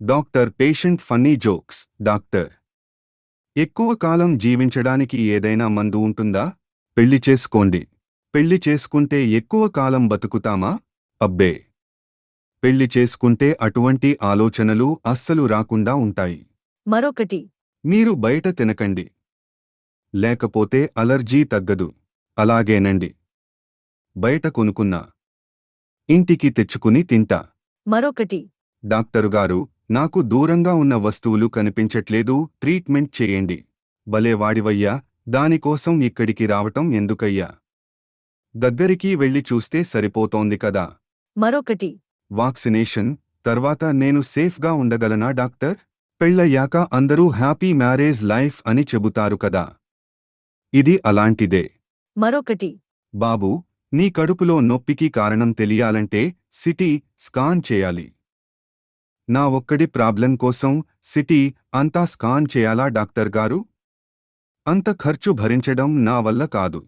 Doctor patient funny jokes doctor. ఎక్కువ కాలం జీవించడానికి ఏదైనా మందు ఉంటుందా? పెళ్ళి చేసుకోండి. పెళ్ళి చేసుకుంటే ఎక్కువ కాలం బతుకుతామా? అబ్బే! పెళ్ళి చేసుకుంటే అటువంటి ఆలోచనలు అస్సలు రాకుండా ఉంటాయి. మరొకటి. మీరు బయట తినకండి. లేకపోతే అలర్జీ తగ్గదు. అలాగేనండి. బయట కొనుక్కున్నా. ఇంటికి తెచ్చుకుని తింటా. మరొకటి. డాక్టరుగారు నాకు దూరంగా ఉన్న వస్తువులు కనిపించట్లేదు ట్రీట్మెంట్ చేయండి. భలే వాడివయ్యా దానికోసం ఇక్కడికి రావటం ఎందుకయ్యా? దగ్గరికి వెళ్ళి చూస్తే సరిపోతోంది కదా. మరొకటి. వాక్సినేషన్ తర్వాత నేను సేఫ్గా ఉండగలనా డాక్టర్? పెళ్ళయ్యాక అందరూ హ్యాపీ మ్యారేజ్ లైఫ్ అని చెబుతారు కదా. ఇది అలాంటిదే. మరొకటి. బాబు నీ కడుపులో నొప్పికి కారణం తెలియాలంటే సిటీ స్కాన్ చేయాలి. నా ఒక్కడి ప్రాబ్లం కోసం సిటీ అంతా స్కాన్ చేయాలా డాక్టర్ గారు? అంత ఖర్చు భరించడం నా వల్ల కాదు.